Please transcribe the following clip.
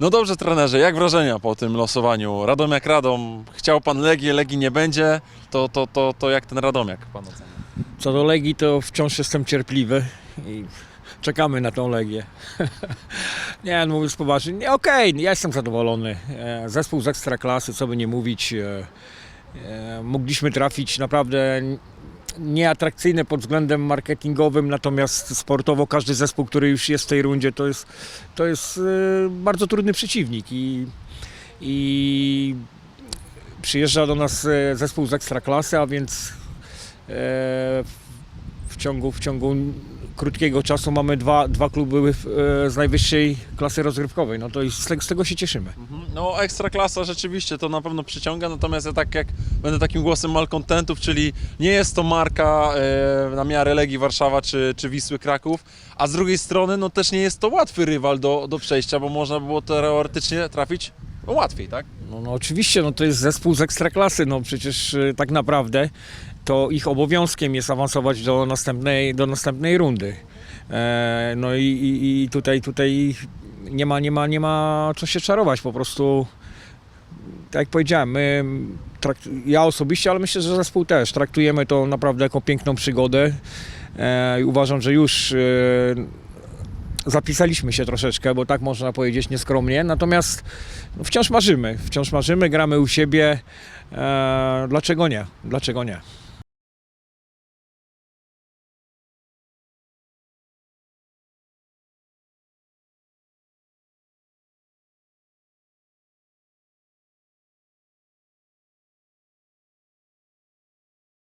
No dobrze, trenerze, jak wrażenia po tym losowaniu? Radomiak Radom, chciał pan Legię, Legii nie będzie, to, to, to, to jak ten Radomiak pan ocenia? Co do Legii, to wciąż jestem cierpliwy i czekamy na tą Legię. nie, no mówiąc poważnie, nie, okej, ja jestem zadowolony. E, Zespół z Ekstraklasy, co by nie mówić, e, e, mogliśmy trafić naprawdę nieatrakcyjne pod względem marketingowym, natomiast sportowo każdy zespół, który już jest w tej rundzie, to jest, to jest e, bardzo trudny przeciwnik i, i przyjeżdża do nas e, zespół z Ekstraklasy, a więc w ciągu, w ciągu krótkiego czasu mamy dwa, dwa kluby e, z najwyższej klasy rozgrywkowej. No to z tego, z tego się cieszymy. No Ekstraklasa rzeczywiście to na pewno przyciąga, natomiast ja tak jak będę takim głosem malkontentów, czyli nie jest to marka e, na miarę Legii Warszawa czy, czy Wisły Kraków, a z drugiej strony no też nie jest to łatwy rywal do, do przejścia, bo można było teoretycznie trafić no, łatwiej, tak? No, no oczywiście, no to jest zespół z ekstraklasy. No przecież e, tak naprawdę to ich obowiązkiem jest awansować do następnej, do następnej rundy. E, no i, i, i tutaj, tutaj nie ma, nie ma, nie ma co się czarować. Po prostu tak jak powiedziałem, my trakt, ja osobiście, ale myślę, że zespół też traktujemy to naprawdę jako piękną przygodę. E, i uważam, że już e, zapisaliśmy się troszeczkę, bo tak można powiedzieć nieskromnie. Natomiast no, wciąż marzymy, wciąż marzymy, gramy u siebie. Dlaczego nie? Dlaczego nie?